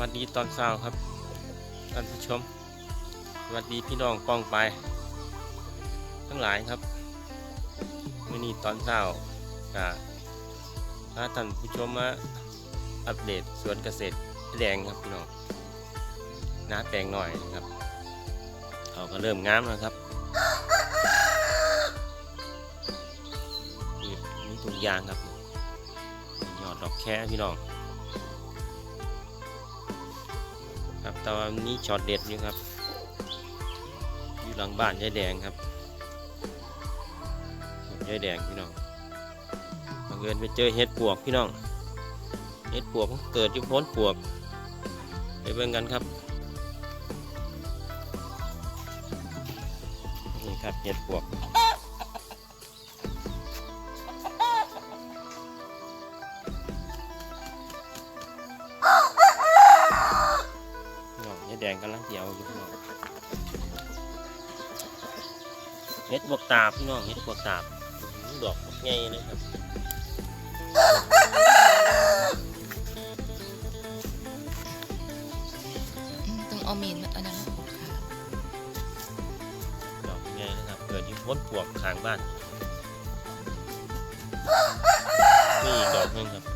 วัสดีตอนเช้าครับท่านผู้ชม สวัสดีพี่น้องป้องไป ทั้งหลายครับมื่อนี้ตอนเช้าก็พาท่านผู้ชมมาอัปเดตสวนเกษตรแดงครับพี่น้องน้าแปลงหน่อยนะครับเขาก็เริ่มงามแล้วครับนี่มีทุกอย่างครับ ยอดดอกแค่พี่น้อง แต่ว่านี้ช็อตเด็ดอยู่ครับ อยู่หลังบ้านยายแดงครับยายแดงพี่น้องบังเอิญไปเจอเห็ดปวกพี่น้อง เห็ดปวกเกิดอยู่พ้นปวก ไปเบิ่งกันครับ นี่ครับเห็ดปวก พี่น้องเห็ดบวกตาบอื้อดอกบักใหญ่เลยครับอืมต้องเอามีดมาอันนั้นมาค่ะดอกใหญ่นะครับเกิดอยู่พ้นปวกข้างบ้านนี่อีกดอกหนึงครับ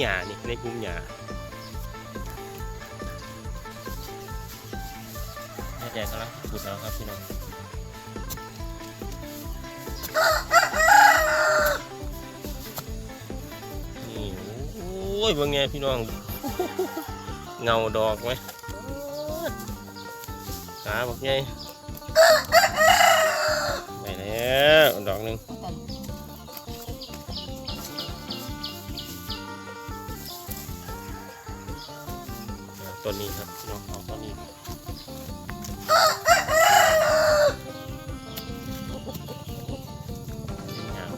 หญ้านี่ในกลุ่มหญ้าแดงกำลังขุดแล้วครับพี่น้องนี่โอ้ยบางไงพี่น้อง เงาดอกไหมขาบอกไงไปแล้วดอกหนึ่ง ต้นนี้ครับพี่น้องเอาต้นนี้อย่าน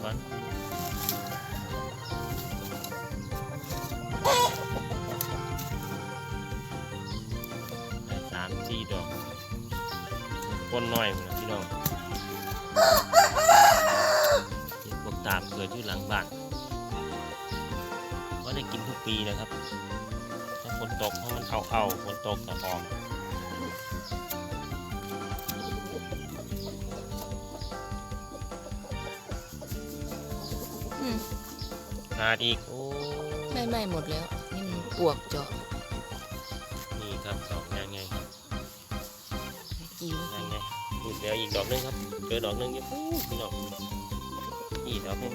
ได้สามสี่ดอกก้นน้อยหมดแล้วพี่น้องพวกตาบเกิดอยู่หลังบ้านก็ได้กินทุกปีนะครับ ฝนตกเพราะมันเอาเอาๆฝนตกจะออกอืมขาดอีกโอ้ไม่ไม่หมดแล้ว นี่มันปวกเจาะนี่ครับดอกยังไงครับจิ๋วยังไงดูเดี๋ยวอีกดอกหนึงครับเจอดอกหนึงอยู่ปู๊พี่น้องนี่ดอกหนึง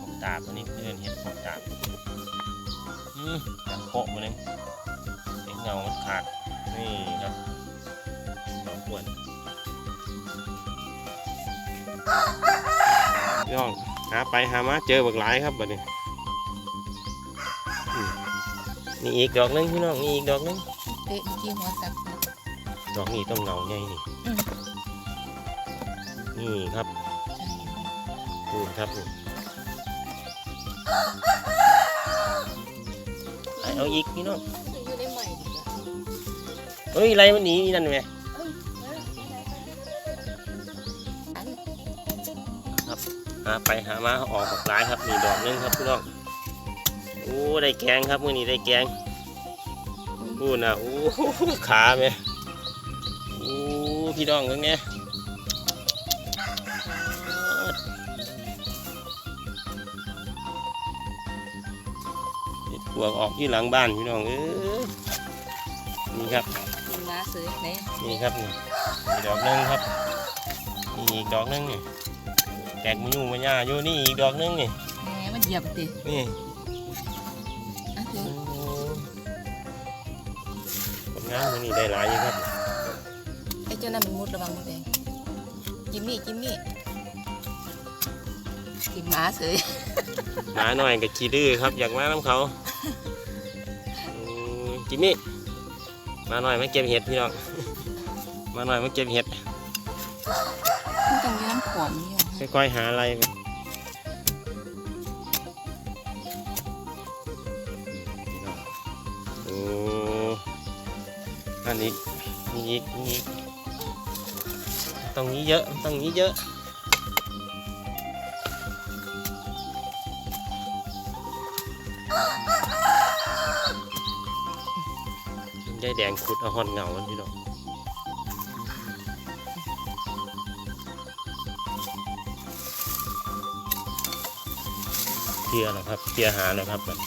ผมตาบตัวนี้เพื่อนเห็นผมตาบอืมดังโปะมาเลยเห็นเงามันขาด นี่ครับสองขวดพี่น้องหาไปหามาเจอบักหลายครับบัดนี้อืมนี่อีกดอกหนึงพี่น้องนี่อีกดอกหนึงเตะเมื่อกี้หัวตักดอกนี้ต้องเงาใหญ่นี่อืม นี่ครับดูครับไปเอาอีกพี่น้องอยู่ได้ใหม่เฮ้ยอะไรมันหนีนั่นไหมครับหาไปหามาออกบักหลายครับนี่ดอกหนึงครับพี่น้องโอ้ได้แกงครับมื้อนี้ได้แกงพูดนะโอ้ขาไหมโอ้พี่น้องตรงนี้ วกออกที่หลังบ้านพี่น้องเอ้ยนี่ครับกินม้าซื้อไหนนี่ครับนี่นี่ดอกหนึงครับนี่อีกดอกหนึงนี่แตกมันอยู่มันยาอยู่นี่อีกดอกหนึงนี่แหมมันเหยียบตินี่อะคือผลงานมันนี่ได้หลายอยู่ครับไอ้เจ้านั่นมันมุดระวังมดแดงจิมมี่จิมมี่กินหมาเสยหมาหน่อยกับขี้ดื้อครับอยากมาน้ำเขาอื มจิมมี่มาหน่อยมาเก็บเห็ดพี่น้อง มาหน่อยมาเก็บเห็ดมันต้องเลี้ยงขวมนี่ค่อยๆหาอะไรไปโอ้อันนี้มีอีกมีอีกตรงนี้เยอะตรงนี้เยอะ ยายแดงขุดเอาหอนเงามันพี่น้องเทียแล้วครับเทียหาแล้วครับแบบ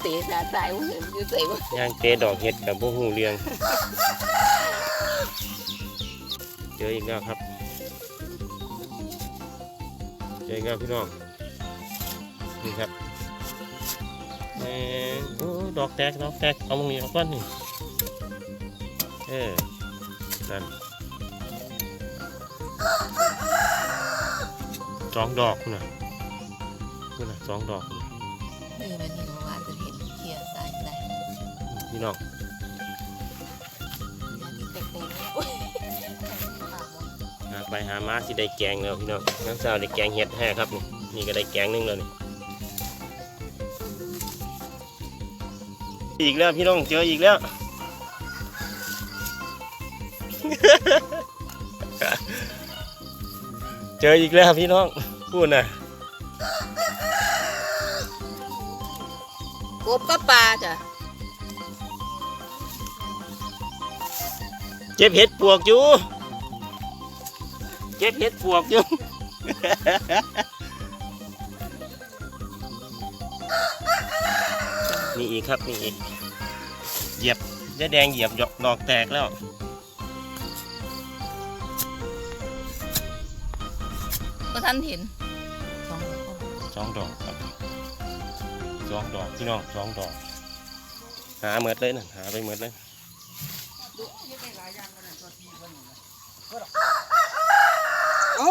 เตะสาตายว่าเห็นอยู่ใส่ว่าย่างเตะดอกเห็ดกับพวกหูเรียงเจออีกแล้วครับเจออีกแล้วพี่น้องนี่ครับเออโอ้ ดอกแตกดอกแตกเอามึงนี่เอาก้อนนี่เออนั่นสองดอกคุณน่ะคุณน่ะสองดอกพุ่นน่ะเออวันนี้เมื่อวานจะเห็นเขียสายใส่พี่น้องอันนี้แตกๆเลยโอ้ยปากมันหาไปหามาสิได้แกงแล้วพี่น้องน้ำสาวได้แกงเห็ดแห่ครับนี่นี่ก็ได้แกงหนึงแล้วนี่ อีกแล้วพี่น้องเจออีกแล้ว เจออีกแล้วพี่น้องพูดนะกบก็ปลาจ้ะเก็บเห็ดปวกอยู่เก็บเห็ดปวกอยู่ นี่อีกครับนี่อีกเหยียบยาแดงเหยียบหยอกดอกแตกแล้วก็ท่านเห็นสองดอกสองดอกครับสองดอกพี่น้องสองดอก หาเมดเลยนะหาไปเมดเลยเอ้า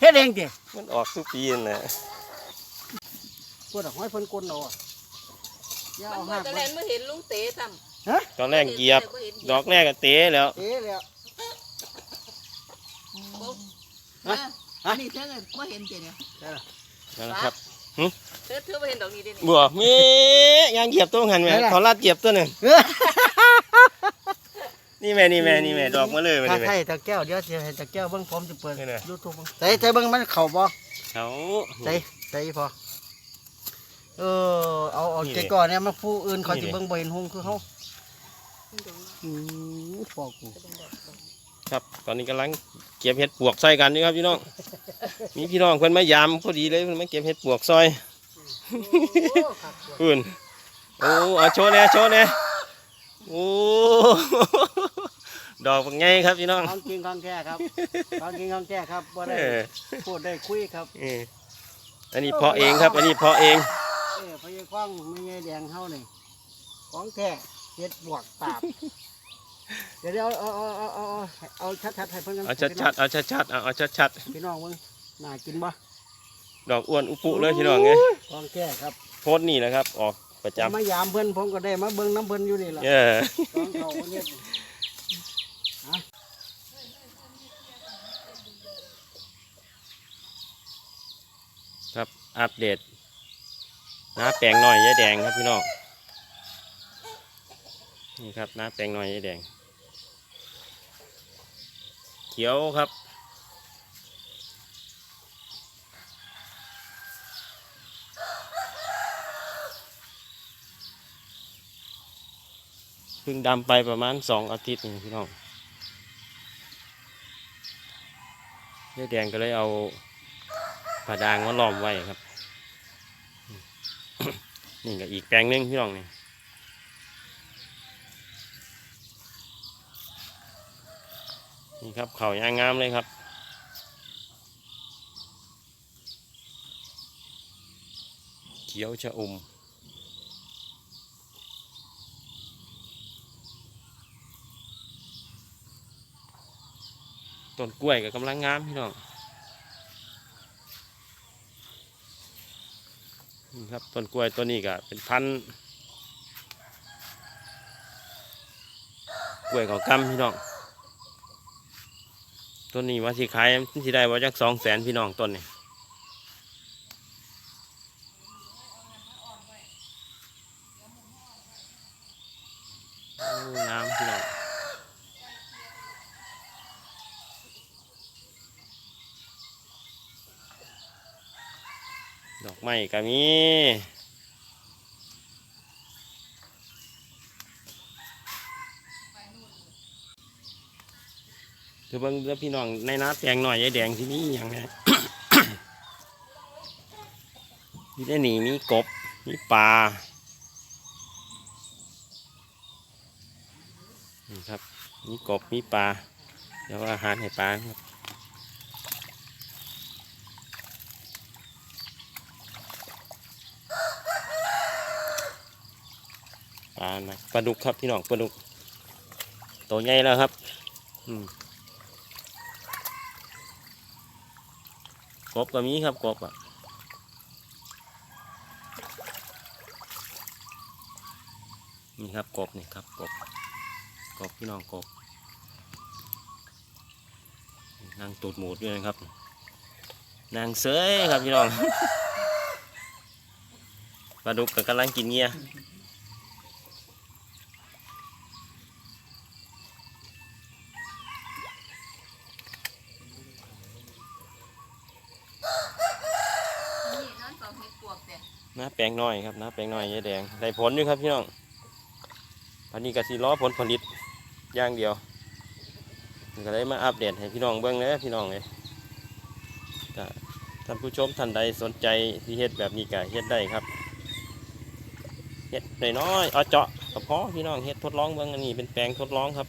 เฮ็ดเองดิมันออกทุกปีนั่นนะ พวกดอกไม้เพิ่นกลนเอาอะอย่ามันเอาเมื่หัอกตะมัแลนนเมื่อเห็นลุงเต๋ทตอนแรกเหยียบำดอกแรกก็เตะแล้ว เอ๊ะแล้วฮะ อันนี้เธอก็เมื่อเห็นเจเนี่ยนั่นแหละครับเธอเธอไม่เห็นดอกนี้เด้นี่บัวมียางเหยียบตัวหันแม่เขาลาดเหยียบตัวหนึ่งเอ้อนี่แม่นี่แม่นี่แม่ดอกมาเลยมาถ้าเลยแม่ ใช่ตะแก้วเดี๋ยวจะให้ตะแก้วเบิ่งผมจะเปิดนี่น่ะยูทูบใส่ใส่เบิ่งมันเข้าบ่เขาใส่ใส่พอ เออเอาเอานี่ใจดิก่อนเนี่ยมาผู้อื่นเขานี่สิดิเบิ่งบ่เห็นหงคือเฮาอือพอกูครับ ตอนนี้กำลังเก็บเห็ดปวกซอยกันนี่ครับพี่น้อง มีพี่น้องเพิ่นมายามพอดีเลยเพิ่นมาเก็บเห็ดปวกซอยอื่นโอ้เอาโชว์แน่โชว์แน่โอ้ดอกเป็นไงครับพี่น้องของจริงของแท้ครับของจริงของแท้ครับบ่ได้เออพูดได้คุยครับเอออันนี้เพาะเองครับ อันนี้เพาะเอง เออพญากว้างไม่ใช่แดงเฮานี่ของแท้เฮ็ดบวกตาบ เดี๋ยวเดี๋ยวเอาเอาเอาเอาเอาเอาชัดๆให้เพิ่นกันเอาชัดๆเอาชัดๆเอาเอาชัดพี่น้องมึงน่ากินบ่ๆดอกอ้วนอุปุเลยพี่น้องไงของแท้ครับโพสต์นี่แหละครับออกประจำมายามเพิ่นผมก็ได้มาเบิ่งน้ำเพิ่นอยู่นี่ล่ะเออของเขาเนี่ยครับอัปเดต น้าแปลงหน่อยยายแดงครับพี่น้องนี่ครับน้าแปลงหน่อยยายแดง เขียวครับเพิ่งดำไปประมาณสองอาทิตย์นี่พี่น้องยายแดงก็เลยเอาผ้าดางมาล้อมไว้ครับ นี่ก็อีกแปลงหนึงพี่น้องนี่นี่ครับเขายางงามเลยครับเขียวชะอุ่มต้นกล้วยก็กำลังงามพี่น้อง ครับต้นกล้วยตัวนี้ก็เป็นพันกล้วยเขากำพี่น้องต้นนี้ว่าสิขายมันสิได้ว่าจักสองแสนพี่น้องต้นนี้โอ้งามพี่น้อง ดอก ไม้ก็มีเดี๋ยวเบิ่งเด้อพี่น้องในน้าแตงหน่อยยายแดงที่นี่อย่างไงมีได้หนีมีกบ มีปลานี่ครับ มีกบ มีปลา เดี๋ยวอาหารให้ปลาครับ ลาปลาดุกครับพี่น้องปลาดุกตัวใหญ่แล้วครับอืมกบก็มีครับกบอะนี่ครับกบนี่ครับกบกบพี่น้องกบนางตูดหมูดด้วยนะครับ นางเสยครับพี่น้องปลาดุกก็กำลังกินเงี้ย นี่นั่นสองเห็ดปวกเด็ด ห น้าแปลงน้อยครับน้าแปลงน้อยยายแดงได้ผลอยู่ครับพี่น้องวันนี้กสิล้อผลผลิตย่างเดียวก็เลยมาอัปเดตให้พี่น้องเบิ่งเลยพี่น้องเลยท่านผู้ชมท่านใดสนใจที่เฮ็ดแบบนี้ก็เฮ็ดได้ครับเฮ็ดน้อยๆเอาเจาะกระเพาะพี่น้องเฮ็ดทดลองเบิ่งอันนี้เป็นแปลงทดลองครับ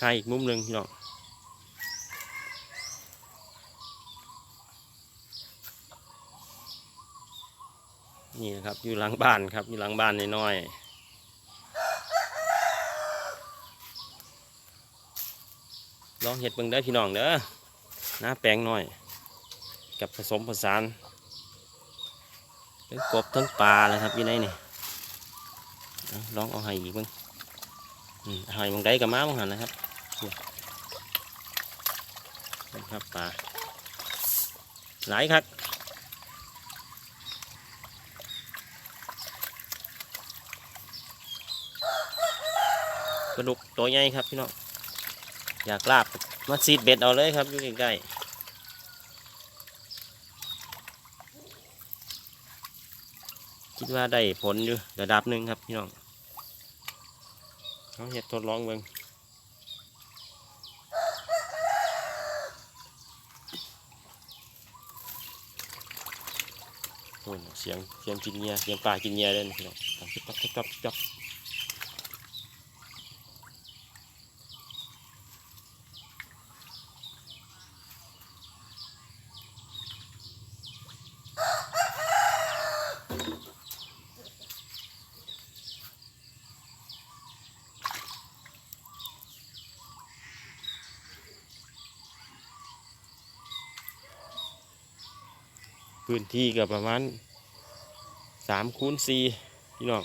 ถ่ายอีกมุมหนึ่งพี่น้อง นี่นะครับอยู่หลังบ้านครับอยู่หลังบ้านน้อยๆลองเห็ดเบิ่งได้พี่น้องเด้อหน้าแปลงหน่อย กับผสมผสานเป็นกบทั้งปลาเลยครับอยู่ในนี่ลองเอาให้อีกบิ่งอืมเอาให้บางได้กับม้าบางหันนะครับนี่ครับปลาหลายครับ ระดูกตัวใหญ่ครับพี่น้องอยากลาบมาซีดเบ็ดเอาเลยครับอยู่ใกล้ๆคิดว่าได้ผลอยู่ระดับหนึ่งครับพี่น้องเขาเห็ดทดลองเบิ่งโอ้ยเสียงเสียงกินเงียเสียงปลากินเงียเลยนะพี่น้องจับจับจับจับ พื้นที่ก็ประมาณสามคูณสี่พี่น้อง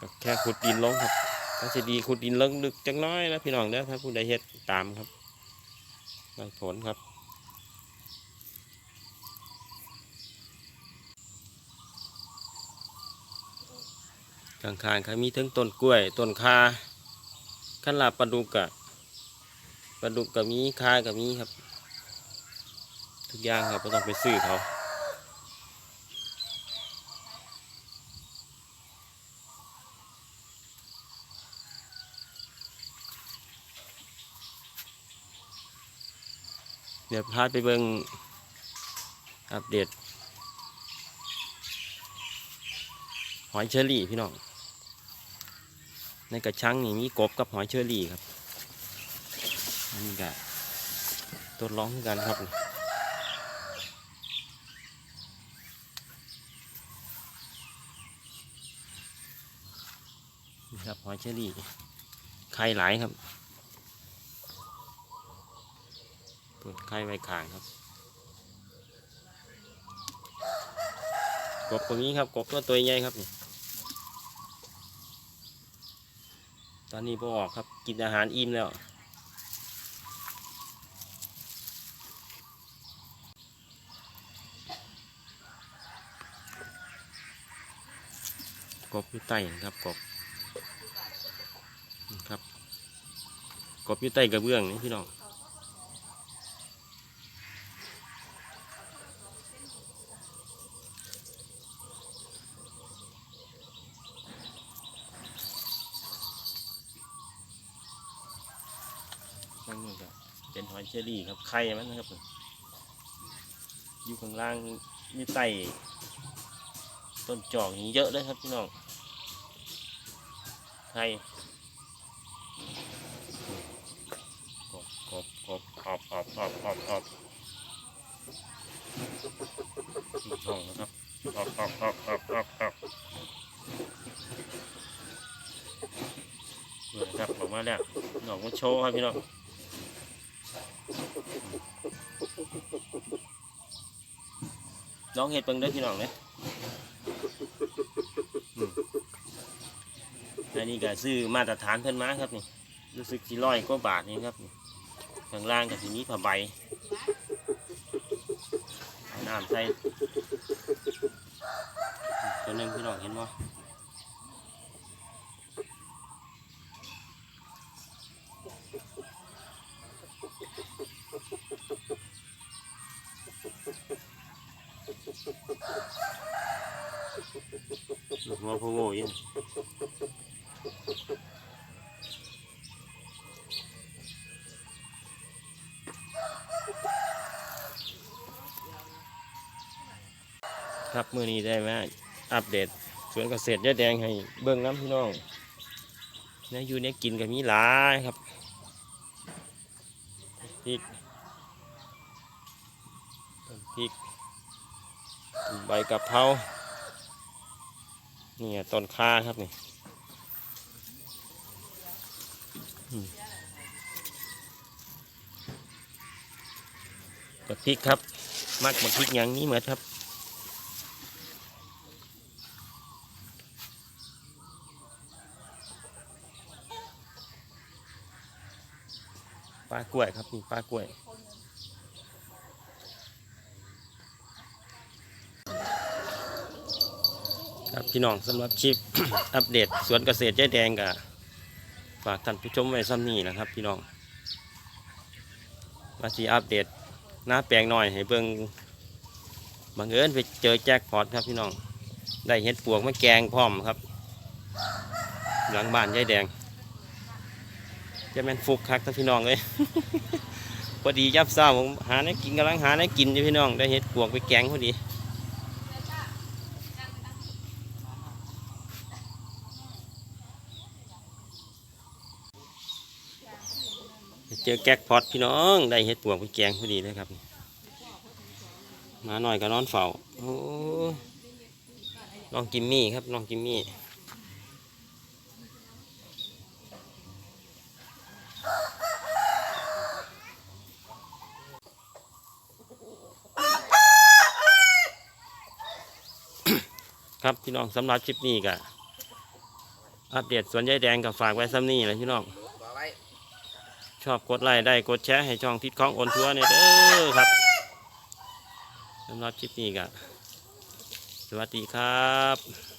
ก็แค่ขุดดินลงครับถ้าจะดีขุดดินลงลึกจังน้อยนะพี่น้องเด้อถ้าผู้ใดเฮ็ดตามครับได้ผลครับข้างๆครับมีทั้งต้นกล้วยต้นคาขั้นลาปลาดุกกะปลาดุกกับมีคากับมีครับ ทุกอย่างครับไม่ต้องไปซื้อเขาเดี๋ยวพาไปเบิ่งอัปเดต หอยเชอรี่พี่น้อง ในกระชังนี่มีกบกับหอยเชอรี่ครับ อันนี้ก็ทดลองคือกันครับ ครับหอยเชอรี่ไข่หลายครับเปิดไข่ไว้ขางครับ กบตัวนี้ครับ กบตัวตัวใหญ่ครับนี่ตอนนี้พอออกครับ กินอาหารอิ่มแล้วกบอยู่ใต้ครับกบนี่ครับ ก บอยู่ใต้กระเบื้องนี่พี่น้องนั่นนี่ครับเป็นหอยเชอรี่ครับไข่มันนะครับอยู่ข้างล่างอยู่ใต้ต้นจอกนี่เยอะเลยครับพี่น้องไข่กบกบกบ ออบออบออบออบออบห้องนะครับออบออบออบออบออบออบนี่นะครับออกมาแล้วหนองมาโชว์ครับพี่น้องลองเห็ดเบิ่งเด้อพี่น้องเนี่ยอืมอันนี้ก็ซื้อมาตรฐานเพิ่นมาครับนี่ รู้สึกสี่ร้อยกว่าบาทนี่ครับนี่ ข้างล่างกับทีนี้ผ้าใบเอาน้ำใส่ตัวหนึงพี่น้องเห็นบ่หัวโพโง่ยิน ครับมื้อนี้ได้มาอัปเดตสวนเกษตรยะแดงให้เบิ่งน้ำพี่น้องเนื้ออยู่เนี่ยกินกับมีหลายครับพริกต้นพริกใบกะเพรานี่ไงต้นข่าครับนี่กับพริกครับ มักบักพริกอย่างนี้เหมือนครับ ปลากล้วยครับนี่ปลากล้วย ครับพี่น้องสำหรับคลิป อัปเดตสวนเกษตรยายแดงกับฝากท่านผู้ชมไว้ซ้ำนี้นะครับ พี่น้องมาสีอัปเดตหน้าแปลงหน่อยให้เบิ่งบังเอิญไปเจอแจ็คพอตครับพี่น้อง ได้เห็ดปวกมาแกงพร้อมครับ หลังบ้านยายแดง จะแม่นฟุกคักท่านพี่น้องเลยพอดียับเศร้าผมหาได้กินกำลังหาได้กินอยู่พี่น้องได้เห็ดปวกไปแกงพอดีเจอแก๊กพอตพี่น้องได้เห็ดปวกไปแกงพอดีเลยครับมาหน่อยก็นอนเฝ้าโอ้น้องกิมมี่ครับน้องกิมมี่ ครับพี่น้องสำหรับคลิปนี้ก็อัปเดตสวนยายแดงกับฝากไว้ซ้ำนี่เลยพี่น้องชอบกดไลค์ได้กดแชร์ให้ช่องทิศของโอนทัวร์เนี่ยเด้อครับสำหรับคลิปนี้ก็สวัสดีครับ